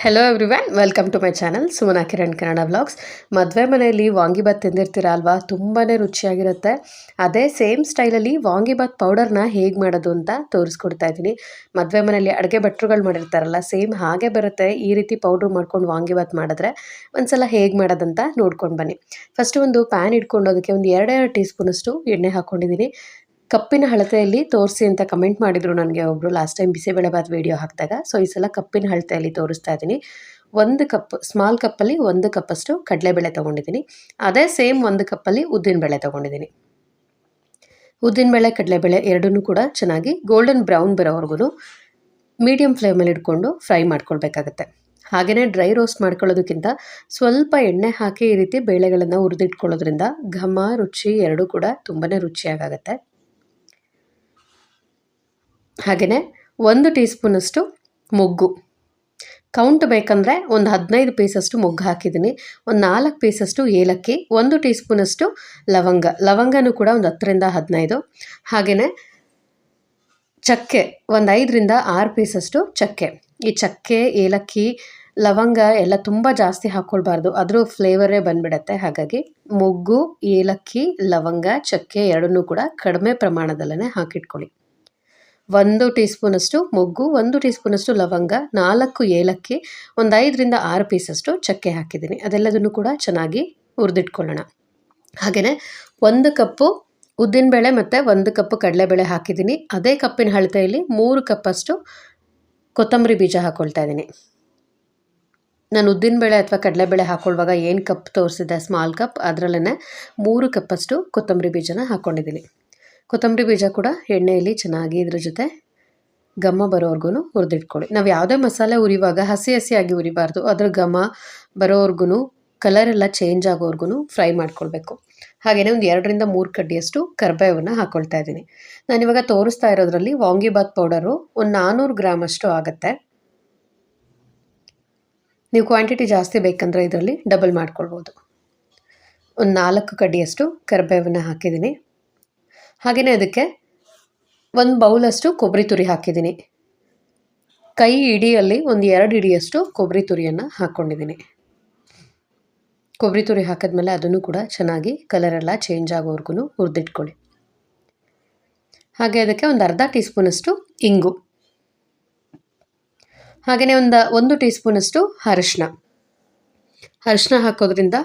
Hello van welcome to my channel Sumana Kiran Kannada blogs ಮದುವೆ ಮನೆಯಲ್ಲಿ ವಾಂಗಿಬಾತ್ ತಿಂದಿರ್ತೀರ ಅಲ್ವಾ ತುಂಬಾ ರುಚಿಯಾಗಿರುತ್ತೆ. ಅದೇ ಸೇಮ್ ಸ್ಟೈಲಲ್ಲಿ ವಾಂಗಿಬಾತ್ ಪೌಡರ್ನ ಹೇಗೆ ಮಾಡೋದು ಅಂತ ತೋರಿಸ್ಕೊಡ್ತಾ ಇದ್ದೀನಿ. ಮದುವೆ ಮನೆಯಲ್ಲಿ ಅಡುಗೆ ಭಟ್ರುಗಳು ಮಾಡಿರ್ತಾರಲ್ಲ ಸೇಮ್ ಹಾಗೆ ಬರುತ್ತೆ. ಈ ರೀತಿ ಪೌಡ್ರ್ ಮಾಡ್ಕೊಂಡು ವಾಂಗಿಬಾತ್ ಮಾಡಿದ್ರೆ ಒಂದ್ಸಲ ಹೇಗೆ ಮಾಡೋದಂತ ನೋಡ್ಕೊಂಡು ಬನ್ನಿ. ಫಸ್ಟ್ ಒಂದು ಪ್ಯಾನ್ ಇಟ್ಕೊಂಡು ಅದಕ್ಕೆ ಒಂದು ಎರಡೆರಡು ಟೀ ಸ್ಪೂನಷ್ಟು ಎಣ್ಣೆ ಹಾಕ್ಕೊಂಡಿದ್ದೀನಿ ಕಪ್ಪಿನ ಅಳತೆಯಲ್ಲಿ ತೋರಿಸಿ ಅಂತ ಕಮೆಂಟ್ ಮಾಡಿದರು ನನಗೆ ಒಬ್ಬರು ಲಾಸ್ಟ್ ಟೈಮ್ ಬಿಸಿಬೇಳೆಬಾತ್ ವೀಡಿಯೋ ಹಾಕಿದಾಗ. ಸೊ ಈ ಸಲ ಕಪ್ಪಿನ ಅಳತೆಯಲ್ಲಿ ತೋರಿಸ್ತಾ ಇದ್ದೀನಿ. ಒಂದು ಕಪ್ ಸ್ಮಾಲ್ ಕಪ್ಪಲ್ಲಿ ಒಂದು ಕಪ್ಪಷ್ಟು ಕಡಲೆಬೇಳೆ ತೊಗೊಂಡಿದ್ದೀನಿ. ಅದೇ ಸೇಮ್ ಒಂದು ಕಪ್ಪಲ್ಲಿ ಉದ್ದಿನಬೇಳೆ ತೊಗೊಂಡಿದ್ದೀನಿ. ಉದ್ದಿನಬೇಳೆ ಕಡಲೆಬೇಳೆ ಎರಡನ್ನೂ ಕೂಡ ಚೆನ್ನಾಗಿ ಗೋಲ್ಡನ್ ಬ್ರೌನ್ ಬರೋವರೆಗೂ ಮೀಡಿಯಮ್ ಫ್ಲೇಮಲ್ಲಿ ಇಟ್ಕೊಂಡು ಫ್ರೈ ಮಾಡ್ಕೊಳ್ಬೇಕಾಗತ್ತೆ. ಹಾಗೆಯೇ ಡ್ರೈ ರೋಸ್ಟ್ ಮಾಡ್ಕೊಳ್ಳೋದಕ್ಕಿಂತ ಸ್ವಲ್ಪ ಎಣ್ಣೆ ಹಾಕಿ ಈ ರೀತಿ ಬೇಳೆಗಳನ್ನು ಹುರಿದಿಟ್ಕೊಳ್ಳೋದ್ರಿಂದ ಘಮ, ರುಚಿ ಎರಡೂ ಕೂಡ ತುಂಬಾ ರುಚಿಯಾಗತ್ತೆ. ಹಾಗೆಯೇ ಒಂದು ಟೀ ಸ್ಪೂನಷ್ಟು ಮೊಗ್ಗು. ಕೌಂಟ್ ಬೇಕಂದರೆ ಒಂದು ಹದಿನೈದು ಪೀಸಷ್ಟು ಮೊಗ್ಗು ಹಾಕಿದ್ದೀನಿ. ಒಂದು ನಾಲ್ಕು ಪೀಸಷ್ಟು ಏಲಕ್ಕಿ, ಒಂದು ಟೀ ಸ್ಪೂನಷ್ಟು ಲವಂಗ. ಲವಂಗನೂ ಕೂಡ ಒಂದು ಹತ್ತರಿಂದ ಹದಿನೈದು. ಹಾಗೆಯೇ ಚಕ್ಕೆ, ಒಂದು ಐದರಿಂದ ಆರು ಪೀಸಷ್ಟು ಚಕ್ಕೆ. ಈ ಚಕ್ಕೆ, ಏಲಕ್ಕಿ, ಲವಂಗ ಎಲ್ಲ ತುಂಬ ಜಾಸ್ತಿ ಹಾಕ್ಕೊಳ್ಬಾರ್ದು ಅದರ ಫ್ಲೇವರೇ ಬಂದ್ಬಿಡತ್ತೆ. ಹಾಗಾಗಿ ಮೊಗ್ಗು, ಏಲಕ್ಕಿ, ಲವಂಗ, ಚಕ್ಕೆ ಎರಡನ್ನೂ ಕೂಡ ಕಡಿಮೆ ಪ್ರಮಾಣದಲ್ಲೇ ಹಾಕಿಟ್ಕೊಳ್ಳಿ. ಒಂದು ಟೀ ಸ್ಪೂನಷ್ಟು ಮೊಗ್ಗು, ಒಂದು ಟೀ ಸ್ಪೂನಷ್ಟು ಲವಂಗ, ನಾಲ್ಕು ಏಲಕ್ಕಿ, ಒಂದು ಐದರಿಂದ ಆರು ಪೀಸಷ್ಟು ಚಕ್ಕೆ ಹಾಕಿದ್ದೀನಿ. ಅದೆಲ್ಲದನ್ನು ಕೂಡ ಚೆನ್ನಾಗಿ ಹುರಿದಿಟ್ಕೊಳ್ಳೋಣ. ಹಾಗೆಯೇ ಒಂದು ಕಪ್ಪು ಉದ್ದಿನಬೇಳೆ ಮತ್ತು ಒಂದು ಕಪ್ಪು ಕಡಲೆಬೇಳೆ ಹಾಕಿದ್ದೀನಿ. ಅದೇ ಕಪ್ಪಿನ ಅಳತೆಯಲ್ಲಿ ಮೂರು ಕಪ್ಪಷ್ಟು ಕೊತ್ತಂಬರಿ ಬೀಜ ಹಾಕ್ಕೊಳ್ತಾ ಇದ್ದೀನಿ. ನಾನು ಉದ್ದಿನಬೇಳೆ ಅಥವಾ ಕಡಲೆಬೇಳೆ ಹಾಕ್ಕೊಳ್ಳುವಾಗ ಏನು ಕಪ್ ತೋರಿಸಿದೆ? ಸ್ಮಾಲ್ ಕಪ್ ಅದರಲ್ಲೇ ಮೂರು ಕಪ್ಪಷ್ಟು ಕೊತ್ತಂಬರಿ ಬೀಜನ ಹಾಕ್ಕೊಂಡಿದ್ದೀನಿ ಕೊತ್ತಂಬರಿ ಬೀಜ ಕೂಡ ಎಣ್ಣೆಯಲ್ಲಿ ಚೆನ್ನಾಗಿ ಇದ್ರ ಜೊತೆ ಘಮ ಬರೋವರೆಗೂ ಹುರಿದಿಟ್ಕೊಳ್ಳಿ. ನಾವು ಯಾವುದೇ ಮಸಾಲೆ ಉರಿವಾಗ, ಹಸಿ ಹಸಿಯಾಗಿ ಉರಿಬಾರ್ದು. ಅದ್ರ ಘಮ ಬರೋವರೆಗೂ ಕಲರ್ ಎಲ್ಲ ಚೇಂಜ್ ಆಗೋವರೆಗೂ ಫ್ರೈ ಮಾಡ್ಕೊಳ್ಬೇಕು. ಹಾಗೆಯೇ ಒಂದು ಎರಡರಿಂದ ಮೂರು ಕಡ್ಡಿಯಷ್ಟು ಕರ್ಬೇವನ್ನು ಹಾಕ್ಕೊಳ್ತಾ ಇದ್ದೀನಿ. ನಾನಿವಾಗ ತೋರಿಸ್ತಾ ಇರೋದ್ರಲ್ಲಿ ವಾಂಗಿಬಾತ್ ಪೌಡರು ಒಂದು ನಾನ್ನೂರು ಗ್ರಾಮ್ ಅಷ್ಟು ಆಗುತ್ತೆ. ನೀವು ಕ್ವಾಂಟಿಟಿ ಜಾಸ್ತಿ ಬೇಕಂದ್ರೆ ಇದರಲ್ಲಿ ಡಬಲ್ ಮಾಡ್ಕೊಳ್ಬೋದು. ಒಂದು ನಾಲ್ಕು ಕಡ್ಡಿಯಷ್ಟು ಕರ್ಬೇವನ್ನು ಹಾಕಿದ್ದೀನಿ. ಹಾಗೆಯೇ ಅದಕ್ಕೆ ಒಂದು ಬೌಲಷ್ಟು ಕೊಬ್ಬರಿ ತುರಿ ಹಾಕಿದ್ದೀನಿ. ಕೈ ಇಡಿಯಲ್ಲಿ ಒಂದು ಎರಡು ಇಡಿಯಷ್ಟು ಕೊಬ್ಬರಿ ತುರಿಯನ್ನು ಹಾಕ್ಕೊಂಡಿದ್ದೀನಿ. ಕೊಬ್ಬರಿ ತುರಿ ಹಾಕಿದ್ಮೇಲೆ ಅದನ್ನು ಕೂಡ ಚೆನ್ನಾಗಿ ಕಲರೆಲ್ಲ ಚೇಂಜ್ ಆಗೋವರೆಗೂ ಹುರಿದಿಟ್ಕೊಳ್ಳಿ. ಹಾಗೆ ಅದಕ್ಕೆ ಒಂದು ಅರ್ಧ ಟೀ ಸ್ಪೂನಷ್ಟು ಇಂಗು. ಹಾಗೆಯೇ ಒಂದು ಒಂದು ಟೀ ಸ್ಪೂನಷ್ಟು ಅರಿಶಿನ ಅರಿಶಿನ ಹಾಕೋದ್ರಿಂದ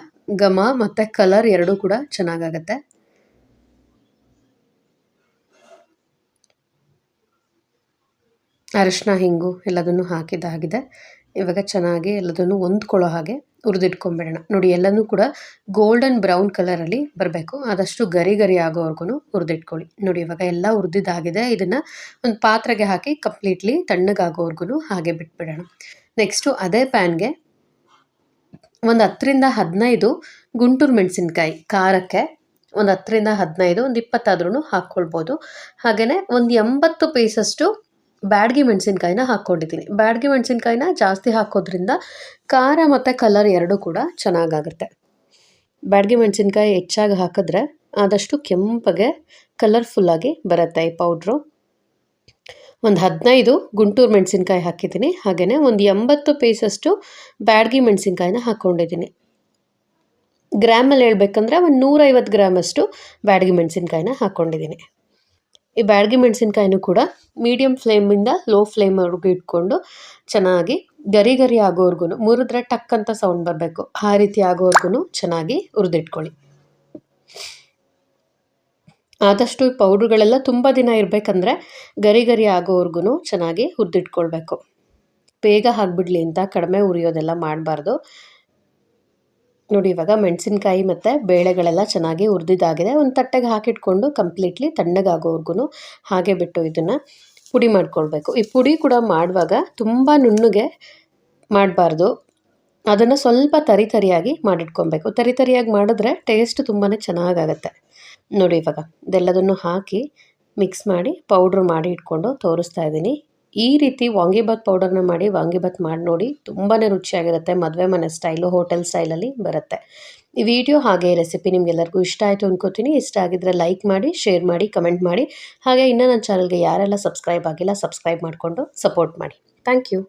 ಘಮ ಮತ್ತು ಕಲರ್ ಎರಡೂ ಕೂಡ ಚೆನ್ನಾಗಾಗತ್ತೆ. ಅರಿಶಿನ ಹಿಂಗು ಎಲ್ಲದನ್ನು ಹಾಕಿದ್ದಾಗಿದೆ. ಇವಾಗ ಚೆನ್ನಾಗಿ ಎಲ್ಲದನ್ನು ಹೊಂದ್ಕೊಳ್ಳೋ ಹಾಗೆ ಹುರಿದಿಟ್ಕೊಂಬಿಡೋಣ. ನೋಡಿ, ಎಲ್ಲನೂ ಕೂಡ ಗೋಲ್ಡನ್ ಬ್ರೌನ್ ಕಲರಲ್ಲಿ ಬರಬೇಕು. ಆದಷ್ಟು ಗರಿ ಗರಿ ಆಗೋವರೆಗೂ ಹುರಿದಿಟ್ಕೊಳ್ಳಿ. ನೋಡಿ, ಇವಾಗ ಎಲ್ಲ ಹುರಿದಿದ್ದಾಗಿದೆ. ಇದನ್ನು ಒಂದು ಪಾತ್ರೆಗೆ ಹಾಕಿ ಕಂಪ್ಲೀಟ್ಲಿ ತಣ್ಣಗಾಗೋವರೆಗೂ ಹಾಗೆ ಬಿಟ್ಬಿಡೋಣ. ನೆಕ್ಸ್ಟು ಅದೇ ಪ್ಯಾನ್ಗೆ ಒಂದು ಹತ್ತರಿಂದ ಹದಿನೈದು ಗುಂಟೂರು ಮೆಣಸಿನ್ಕಾಯಿ ಖಾರಕ್ಕೆ ಒಂದು ಹತ್ತರಿಂದ ಹದಿನೈದು, ಒಂದು ಇಪ್ಪತ್ತಾದ್ರೂ ಹಾಕ್ಕೊಳ್ಬೋದು. ಹಾಗೆಯೇ ಒಂದು ಎಂಬತ್ತು ಪೀಸಷ್ಟು ಬ್ಯಾಡಗಿ ಮೆಣಸಿನ್ಕಾಯಿನ ಹಾಕ್ಕೊಂಡಿದ್ದೀನಿ. ಬ್ಯಾಡ್ಗೆ ಮೆಣಸಿನ್ಕಾಯಿನ ಜಾಸ್ತಿ ಹಾಕೋದ್ರಿಂದ ಖಾರ ಮತ್ತು ಕಲರ್ ಎರಡೂ ಕೂಡ ಚೆನ್ನಾಗಾಗುತ್ತೆ. ಬ್ಯಾಡ್ಗೆ ಮೆಣಸಿನ್ಕಾಯಿ ಹೆಚ್ಚಾಗಿ ಹಾಕಿದ್ರೆ ಆದಷ್ಟು ಕೆಂಪಗೆ ಕಲರ್ಫುಲ್ಲಾಗಿ ಬರುತ್ತೆ ಈ ಪೌಡ್ರು ಒಂದು ಹದಿನೈದು ಗುಂಟೂರು ಮೆಣಸಿನ್ಕಾಯಿ ಹಾಕಿದ್ದೀನಿ. ಹಾಗೆಯೇ ಒಂದು ಎಂಬತ್ತು ಪೀಸಷ್ಟು ಬ್ಯಾಡ್ಗೆ ಮೆಣಸಿನ್ಕಾಯಿನ ಹಾಕ್ಕೊಂಡಿದ್ದೀನಿ ಗ್ರಾಮಲ್ಲಿ ಹೇಳ್ಬೇಕಂದ್ರೆ ಒಂದು ನೂರೈವತ್ತು ಗ್ರಾಮಷ್ಟು ಬ್ಯಾಡಗಿ ಮೆಣಸಿನ್ಕಾಯಿನ ಹಾಕ್ಕೊಂಡಿದ್ದೀನಿ ಈ ಬ್ಯಾಡಗಿ ಮೆಣಸಿನ್ಕಾಯಿನೂ ಕೂಡ ಮೀಡಿಯಮ್ ಫ್ಲೇಮಿಂದ ಲೋ ಫ್ಲೇಮ್ವರೆಗೂ ಇಟ್ಕೊಂಡು ಚೆನ್ನಾಗಿ ಗರಿ ಗರಿ ಆಗೋವರೆಗೂ ಮುರಿದ್ರೆ ಟಕ್ ಅಂತ ಸೌಂಡ್ ಬರಬೇಕು. ಆ ರೀತಿ ಆಗೋವರೆಗೂ ಚೆನ್ನಾಗಿ ಹುರಿದಿಟ್ಕೊಳ್ಳಿ. ಆದಷ್ಟು ಈ ಪೌಡ್ರುಗಳೆಲ್ಲ ತುಂಬ ದಿನ ಇರಬೇಕಂದ್ರೆ ಗರಿ ಗರಿ ಆಗೋವರೆಗೂ ಚೆನ್ನಾಗಿ ಹುರಿದಿಟ್ಕೊಳ್ಬೇಕು. ಬೇಗ ಹಾಕ್ಬಿಡ್ಲಿ ಅಂತ ಕಡಿಮೆ ಉರಿಯೋದೆಲ್ಲ ಮಾಡಬಾರ್ದು. ನೋಡಿ, ಇವಾಗ ಮೆಣಸಿನ್ಕಾಯಿ ಮತ್ತು ಬೇಳೆಗಳೆಲ್ಲ ಚೆನ್ನಾಗಿ ಹುರಿದಿದ್ದಾಗಿದೆ. ಒಂದು ತಟ್ಟೆಗೆ ಹಾಕಿಟ್ಕೊಂಡು ಕಂಪ್ಲೀಟ್ಲಿ ತಣ್ಣಗಾಗೋವರೆಗೂ ಹಾಗೆ ಬಿಟ್ಟು ಇದನ್ನು ಪುಡಿ ಮಾಡ್ಕೊಳ್ಬೇಕು. ಈ ಪುಡಿ ಕೂಡ ಮಾಡುವಾಗ ತುಂಬ ನುಣ್ಣಗೆ ಮಾಡಬಾರ್ದು. ಅದನ್ನು ಸ್ವಲ್ಪ ತರಿ ತರಿಯಾಗಿ ಮಾಡಿಟ್ಕೊಬೇಕು ತರಿ ತರಿಯಾಗಿ ಮಾಡಿದ್ರೆ ಟೇಸ್ಟ್ ತುಂಬಾ ಚೆನ್ನಾಗಾಗತ್ತೆ. ನೋಡಿ, ಇವಾಗ ಇದೆಲ್ಲದನ್ನು ಹಾಕಿ ಮಿಕ್ಸ್ ಮಾಡಿ ಪೌಡ್ರ್ ಮಾಡಿ ಇಟ್ಕೊಂಡು ತೋರಿಸ್ತಾ ಇದ್ದೀನಿ. ಈ ರೀತಿ ವಾಂಗಿಬಾತ್ ಪೌಡರ್ನ ಮಾಡಿ ವಾಂಗಿಬಾತ್ ಮಾಡಿ ನೋಡಿ ತುಂಬಾ ರುಚಿಯಾಗಿರುತ್ತೆ. ಮದುವೆ ಮನೆ ಸ್ಟೈಲು ಹೋಟೆಲ್ ಸ್ಟೈಲಲ್ಲಿ ಬರುತ್ತೆ. ಈ ವಿಡಿಯೋ ಹಾಗೆ ರೆಸಿಪಿ ನಿಮಗೆಲ್ಲರಿಗೂ ಇಷ್ಟ ಆಯಿತು ಅಂದ್ಕೋತೀನಿ ಇಷ್ಟ ಆಗಿದ್ರೆ ಲೈಕ್ ಮಾಡಿ ಶೇರ್ ಮಾಡಿ ಕಮೆಂಟ್ ಮಾಡಿ. ಹಾಗೆ ಇನ್ನೂ ನನ್ನ ಚಾನಲ್ಗೆ ಯಾರೆಲ್ಲ ಸಬ್ಸ್ಕ್ರೈಬ್ ಆಗಿಲ್ಲ ಸಬ್ಸ್ಕ್ರೈಬ್ ಮಾಡಿಕೊಂಡು ಸಪೋರ್ಟ್ ಮಾಡಿ. Thank you